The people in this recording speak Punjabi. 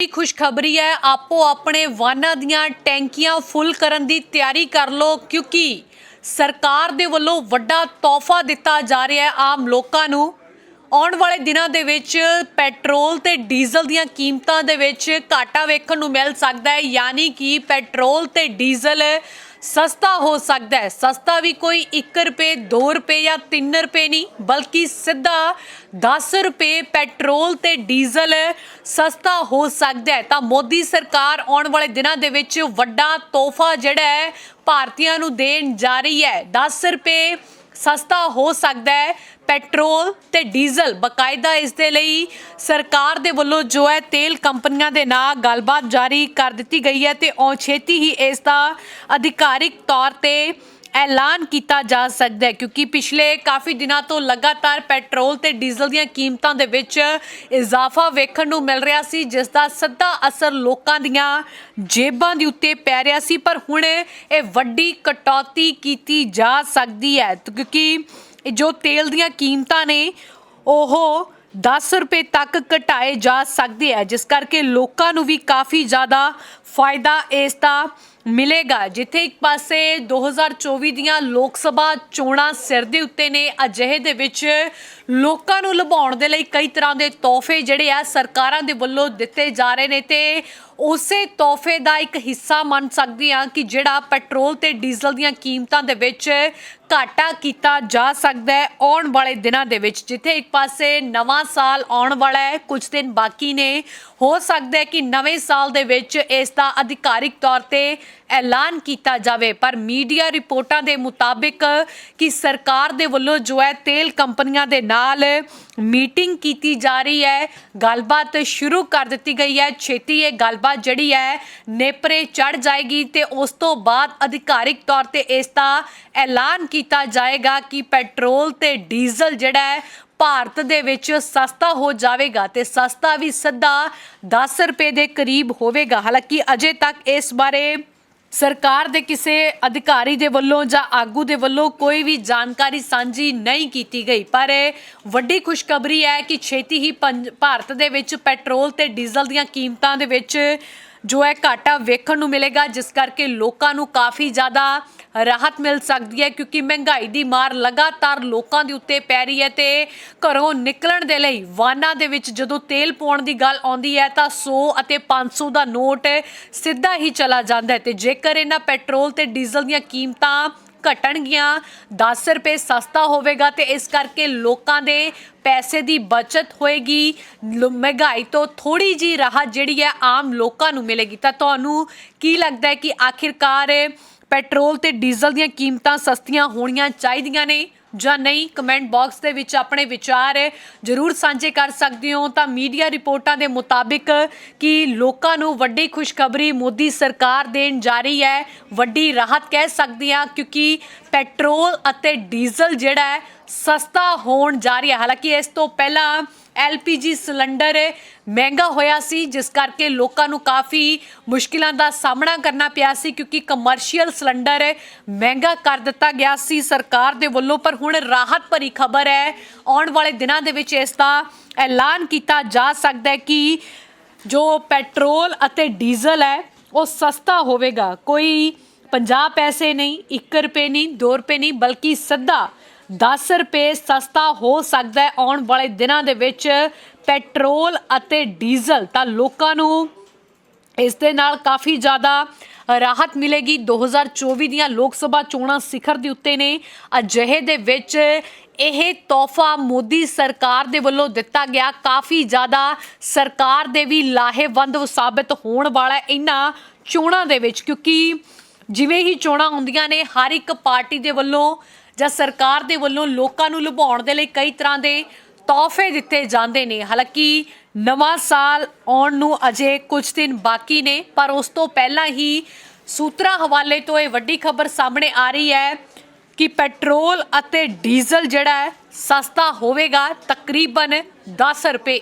ਦੀ ਖੁਸ਼ਖਬਰੀ ਹੈ? ਆਪੋ ਆਪਣੇ ਵਾਹਨਾਂ ਦੀਆਂ ਟੈਂਕੀਆਂ ਫੁੱਲ ਕਰਨ ਦੀ ਤਿਆਰੀ ਕਰ ਲਓ, ਕਿਉਂਕਿ ਸਰਕਾਰ ਦੇ ਵੱਲੋਂ ਵੱਡਾ ਤੋਹਫਾ ਦਿੱਤਾ ਜਾ ਰਿਹਾ ਹੈ ਆਮ ਲੋਕਾਂ ਨੂੰ। ਆਉਣ ਵਾਲੇ ਦਿਨਾਂ ਦੇ ਵਿੱਚ ਪੈਟਰੋਲ ਤੇ ਡੀਜ਼ਲ ਦੀਆਂ ਕੀਮਤਾਂ ਦੇ ਵਿੱਚ ਘਾਟਾ ਵੇਖਣ ਨੂੰ ਮਿਲ ਸਕਦਾ ਹੈ, ਯਾਨੀ ਕਿ ਪੈਟਰੋਲ ਤੇ ਡੀਜ਼ਲ ਸਸਤਾ ਹੋ ਸਕਦਾ ਹੈ। ਸਸਤਾ ਵੀ ਕੋਈ 1 ਰੁਪਏ 2 ਰੁਪਏ ਜਾਂ 3 ਰੁਪਏ ਨਹੀਂ, ਬਲਕਿ ਸਿੱਧਾ 10 ਰੁਪਏ ਪੈਟਰੋਲ ਤੇ ਡੀਜ਼ਲ ਸਸਤਾ ਹੋ ਸਕਦਾ ਹੈ। ਤਾਂ ਮੋਦੀ ਸਰਕਾਰ ਆਉਣ ਵਾਲੇ ਦਿਨਾਂ ਦੇ ਵਿੱਚ ਵੱਡਾ ਤੋਹਫਾ ਜਿਹੜਾ ਹੈ, ਭਾਰਤੀਆਂ ਨੂੰ ਦੇਣ ਜਾ ਰਹੀ ਹੈ। 10 ਰੁਪਏ ਸਸਤਾ ਹੋ ਸਕਦਾ ਹੈ। ਪੈਟਰੋਲ ਤੇ ਡੀਜ਼ਲ ਬਕਾਇਦਾ ਇਸ ਦੇ ਲਈ ਸਰਕਾਰ ਦੇ ਵੱਲੋਂ ਜੋ ਹੈ ਤੇਲ ਕੰਪਨੀਆਂ ਦੇ ਨਾਲ ਗੱਲਬਾਤ ਜਾਰੀ ਕਰ ਦਿੱਤੀ ਗਈ ਹੈ ਤੇ ਔ ਛੇਤੀ ਹੀ ਇਸ ਦਾ ਅਧਿਕਾਰਿਕ ਤੌਰ ਤੇ ਐਲਾਨ ਕੀਤਾ ਜਾ ਸਕਦਾ ਹੈ ਕਿਉਂਕਿ ਪਿਛਲੇ ਕਾਫੀ ਦਿਨਾਂ ਤੋਂ ਲਗਾਤਾਰ ਪੈਟਰੋਲ ਤੇ ਡੀਜ਼ਲ ਦੀਆਂ ਕੀਮਤਾਂ ਦੇ ਵਿੱਚ ਇਜ਼ਾਫਾ ਵੇਖਣ ਨੂੰ ਮਿਲ ਰਿਹਾ ਸੀ, ਜਿਸ ਦਾ ਸਿੱਧਾ ਅਸਰ ਲੋਕਾਂ ਦੀਆਂ ਜੇਬਾਂ ਦੇ ਉੱਤੇ ਪੈ ਰਿਹਾ ਸੀ। ਪਰ ਹੁਣ ਇਹ ਵੱਡੀ ਕਟੌਤੀ ਕੀਤੀ ਜਾ ਸਕਦੀ ਹੈ ਕਿਉਂਕਿ ਜੋ ਤੇਲ ਦੀਆਂ ਕੀਮਤਾਂ ਨੇ, ਉਹ 10 ਰੁਪਏ ਤੱਕ ਘਟਾਏ ਜਾ ਸਕਦੇ ਆ ਜਿਸ ਕਰਕੇ ਲੋਕਾਂ ਨੂੰ ਵੀ ਕਾਫੀ ਜ਼ਿਆਦਾ ਫਾਇਦਾ ਇਸ ਦਾ ਮਿਲੇਗਾ, ਜਿੱਥੇ ਇੱਕ ਪਾਸੇ 2024 ਦੀਆਂ ਲੋਕ ਸਭਾ ਚੋਣਾਂ ਸਿਰ ਦੇ ਉੱਤੇ ਨੇ, ਅਜਿਹੇ ਦੇ ਵਿੱਚ ਲੋਕਾਂ ਨੂੰ ਲੁਭਾਉਣ ਦੇ ਲਈ ਕਈ ਤਰ੍ਹਾਂ ਦੇ ਤੋਹਫੇ ਜਿਹੜੇ ਆ ਸਰਕਾਰਾਂ ਦੇ ਵੱਲੋਂ ਦਿੱਤੇ ਜਾ ਰਹੇ ਨੇ ਤੇ ਉਸੇ ਤੋਹਫੇ ਦਾ ਇੱਕ ਹਿੱਸਾ ਮੰਨ ਸਕਦੇ ਆ ਕਿ ਜਿਹੜਾ ਪੈਟਰੋਲ ਤੇ ਡੀਜ਼ਲ ਦੀਆਂ ਕੀਮਤਾਂ ਦੇ ਵਿੱਚ ਘਾਟਾ ਕੀਤਾ ਜਾ ਸਕਦਾ ਹੈ ਆਉਣ ਵਾਲੇ ਦਿਨਾਂ ਦੇ ਵਿੱਚ, ਜਿੱਥੇ ਇੱਕ ਪਾਸੇ ਨਵਾਂ ਸਾਲ ਆਉਣ ਵਾਲਾ ਹੈ, ਕੁਝ ਦਿਨ ਬਾਕੀ ਨੇ, ਹੋ ਸਕਦਾ ਹੈ ਕਿ ਨਵੇਂ ਸਾਲ ਦੇ ਵਿੱਚ ਇਸ ਦਾ ਅਧਿਕਾਰਿਕ ਤੌਰ ਤੇ ਐਲਾਨ ਕੀਤਾ ਜਾਵੇ। ਪਰ ਮੀਡੀਆ ਰਿਪੋਰਟਾਂ ਦੇ ਮੁਤਾਬਿਕ ਕਿ ਸਰਕਾਰ ਦੇ ਵੱਲੋਂ ਜੋ ਹੈ ਤੇਲ ਕੰਪਨੀਆਂ ਦੇ ਨਾਲ ਮੀਟਿੰਗ ਕੀਤੀ ਜਾ ਰਹੀ ਹੈ। ਗੱਲਬਾਤ ਸ਼ੁਰੂ ਕਰ ਦਿੱਤੀ ਗਈ ਹੈ। ਛੇਤੀ ਇਹ ਗੱਲਬਾਤ ਜਿਹੜੀ ਹੈ ਨੇਪਰੇ ਚੜ ਜਾਏਗੀ ਤੇ ਉਸ ਤੋਂ ਬਾਅਦ ਅਧਿਕਾਰਿਕ ਤੌਰ ਤੇ ਇਸ ਦਾ ਐਲਾਨ ਕੀਤਾ ਜਾਏਗਾ ਕਿ ਪੈਟਰੋਲ ਤੇ ਡੀਜ਼ਲ ਜਿਹੜਾ ਹੈ ਭਾਰਤ ਦੇ ਵਿੱਚ ਸਸਤਾ ਹੋ ਜਾਵੇਗਾ ਤੇ ਸਸਤਾ ਵੀ ਸਿੱਧਾ 10 ਰੁਪਏ ਦੇ ਕਰੀਬ ਹੋਵੇਗਾ। ਹਾਲਾਂਕਿ ਅਜੇ ਤੱਕ ਇਸ ਬਾਰੇ ਸਰਕਾਰ ਦੇ ਕਿਸੇ ਅਧਿਕਾਰੀ ਦੇ ਵੱਲੋਂ ਜਾਂ ਆਗੂ ਦੇ ਵੱਲੋਂ ਕੋਈ ਵੀ ਜਾਣਕਾਰੀ ਸਾਂਝੀ ਨਹੀਂ ਕੀਤੀ ਗਈ। ਪਰ ਇਹ ਵੱਡੀ ਖੁਸ਼ਖਬਰੀ ਹੈ ਕਿ ਛੇਤੀ ਹੀ ਪੰਜ- ਭਾਰਤ ਦੇ ਵਿੱਚ ਪੈਟਰੋਲ ਤੇ ਡੀਜ਼ਲ ਦੀਆਂ ਕੀਮਤਾਂ ਦੇ ਵਿੱਚ ਜੋ ਹੈ ਘਾਟਾ ਵੇਖਣ ਨੂੰ ਮਿਲੇਗਾ, ਜਿਸ ਕਰਕੇ ਲੋਕਾਂ ਨੂੰ ਕਾਫੀ ਜ਼ਿਆਦਾ ਰਾਹਤ ਮਿਲ ਸਕਦੀ ਹੈ, ਕਿਉਂਕਿ ਮਹਿੰਗਾਈ ਦੀ ਮਾਰ ਲਗਾਤਾਰ ਲੋਕਾਂ ਦੇ ਉੱਤੇ ਪੈ ਰਹੀ ਹੈ ਤੇ ਘਰੋਂ ਨਿਕਲਣ ਦੇ ਲਈ ਵਾਹਨਾਂ ਦੇ ਵਿੱਚ ਜਦੋਂ ਤੇਲ ਪਾਉਣ ਦੀ ਗੱਲ ਆਉਂਦੀ ਹੈ, ਤਾਂ 100 ਅਤੇ 500 ਦਾ ਨੋਟ ਸਿੱਧਾ ਹੀ ਚਲਾ ਜਾਂਦਾ ਹੈ ਤੇ ਜੇਕਰ ਇਹਨਾਂ ਪੈਟਰੋਲ ਤੇ ਡੀਜ਼ਲ ਦੀਆਂ ਕੀਮਤਾਂ ਘਟਣਗੀਆਂ। 10 ਰੁਪਏ ਸਸਤਾ ਹੋਵੇਗਾ ਤੇ ਇਸ ਕਰਕੇ ਲੋਕਾਂ ਦੇ ਪੈਸੇ ਦੀ ਬਚਤ ਹੋਏਗੀ। ਲ- ਮਹਿੰਗਾਈ ਤੋਂ ਥੋੜੀ ਜੀ ਰਾਹਤ ਜਿਹੜੀ ਹੈ ਆਮ ਲੋਕਾਂ ਨੂੰ ਮਿਲੇਗੀ। ਤਾਂ ਤੁਹਾਨੂੰ ਕੀ ਲੱਗਦਾ ਹੈ ਕਿ ਆਖਿਰਕਾਰ ਪੈਟਰੋਲ ਤੇ ਡੀਜ਼ਲ ਦੀਆਂ ਕੀਮਤਾਂ ਸਸਤੀਆਂ ਹੋਣੀਆਂ ਚਾਹੀਦੀਆਂ ਨੇ? ਜਾਂ ਨਹੀਂ ਕਮੈਂਟ ਬਾਕਸ ਦੇ ਵਿੱਚ ਆਪਣੇ ਵਿਚਾਰ ਜਰੂਰ ਸਾਂਝੇ ਕਰ ਸਕਦੇ ਹੋ। ਤਾਂ ਮੀਡੀਆ ਰਿਪੋਰਟਾਂ ਦੇ ਮੁਤਾਬਿਕ ਕਿ ਲੋਕਾਂ ਨੂੰ ਵੱਡੀ ਖੁਸ਼ਖਬਰੀ ਮੋਦੀ ਸਰਕਾਰ ਦੇਣ ਜਾ ਰਹੀ ਹੈ। ਵੱਡੀ ਰਾਹਤ ਕਹਿ ਸਕਦੇ ਹਾਂ, ਕਿਉਂਕਿ ਪੈਟਰੋਲ ਅਤੇ ਡੀਜ਼ਲ ਜਿਹੜਾ ਹੈ ਸਸਤਾ ਹੋਣ ਜਾ ਰਿਹਾ ਹਾਲਾਂਕਿ ਇਸ ਤੋਂ ਪਹਿਲਾਂ ਐਲਪੀਜੀ ਸਿਲੰਡਰ ਮਹਿੰਗਾ ਹੋਇਆ ਸੀ, ਜਿਸ ਕਰਕੇ ਲੋਕਾਂ ਨੂੰ ਕਾਫੀ ਮੁਸ਼ਕਿਲਾਂ ਦਾ ਸਾਹਮਣਾ ਕਰਨਾ ਪਿਆ ਸੀ, ਕਿਉਂਕਿ ਕਮਰਸ਼ੀਅਲ ਸਿਲੰਡਰ ਮਹਿੰਗਾ ਕਰ ਦਿੱਤਾ ਗਿਆ ਸੀ ਸਰਕਾਰ ਦੇ ਵੱਲੋਂ। ਪਰ ਹੁਣ ਰਾਹਤ ਭਰੀ ਖਬਰ ਹੈ, ਆਉਣ ਵਾਲੇ ਦਿਨਾਂ ਦੇ ਵਿੱਚ ਇਸ ਦਾ ਐਲਾਨ ਕੀਤਾ ਜਾ ਸਕਦਾ ਹੈ ਕਿ ਜੋ ਪੈਟਰੋਲ ਅਤੇ ਡੀਜ਼ਲ ਹੈ, ਉਹ ਸਸਤਾ ਹੋਵੇਗਾ। ਕੋਈ 50 ਪੈਸੇ ਨਹੀਂ 1 ਰੁਪਏ ਨਹੀਂ 2 ਰੁਪਏ ਨਹੀਂ, ਬਲਕਿ ਸਿੱਧਾ 10 ਰੁਪਏ ਸਸਤਾ ਹੋ ਸਕਦਾ ਹੈ ਆਉਣ ਵਾਲੇ ਦਿਨਾਂ ਦੇ ਵਿੱਚ ਪੈਟਰੋਲ ਅਤੇ ਡੀਜ਼ਲ। ਤਾਂ ਲੋਕਾਂ ਨੂੰ ਇਸ ਦੇ ਨਾਲ ਕਾਫੀ ਜ਼ਿਆਦਾ ਰਾਹਤ ਮਿਲੇਗੀ। 2024 ਦੀਆਂ ਲੋਕ ਸਭਾ ਚੋਣਾਂ ਸਿਖਰ ਦੇ ਉੱਤੇ ਨੇ। ਅਜਿਹੇ ਦੇ ਵਿੱਚ ਇਹ ਤੋਹਫਾ ਮੋਦੀ ਸਰਕਾਰ ਦੇ ਵੱਲੋਂ ਦਿੱਤਾ ਗਿਆ। ਕਾਫੀ ਜ਼ਿਆਦਾ ਸਰਕਾਰ ਦੇ ਵੀ ਲਾਹੇਵੰਦ ਸਾਬਤ ਹੋਣ ਵਾਲਾ ਇਹਨਾਂ ਚੋਣਾਂ ਦੇ ਵਿੱਚ। ਕਿਉਂਕਿ ਜਿਵੇਂ ਹੀ ਚੋਣਾਂ ਹੁੰਦੀਆਂ ਨੇ, ਹਰ ਇੱਕ ਪਾਰਟੀ ਦੇ ਵੱਲੋਂ ਜਾਂ ਸਰਕਾਰ ਦੇ ਵੱਲੋਂ ਲੋਕਾਂ ਨੂੰ ਲੁਭਾਉਣ ਦੇ ਲਈ ਕਈ ਤਰ੍ਹਾਂ ਦੇ ਤੋਹਫੇ ਦਿੱਤੇ ਜਾਂਦੇ ਨੇ। ਹਾਲਾਂਕਿ ਨਵਾਂ ਸਾਲ ਆਉਣ ਨੂੰ ਅਜੇ ਕੁਝ ਦਿਨ ਬਾਕੀ ਨੇ, ਪਰ ਉਸ ਤੋਂ ਪਹਿਲਾਂ ਹੀ ਸੂਤਰਾਂ ਹਵਾਲੇ ਤੋਂ ਇਹ ਵੱਡੀ ਖਬਰ ਸਾਹਮਣੇ ਆ ਰਹੀ ਹੈ ਕਿ ਪੈਟਰੋਲ ਅਤੇ ਡੀਜ਼ਲ ਜਿਹੜਾ ਹੈ, ਸਸਤਾ ਹੋਵੇਗਾ ਤਕਰੀਬਨ 10 ਰੁਪਏ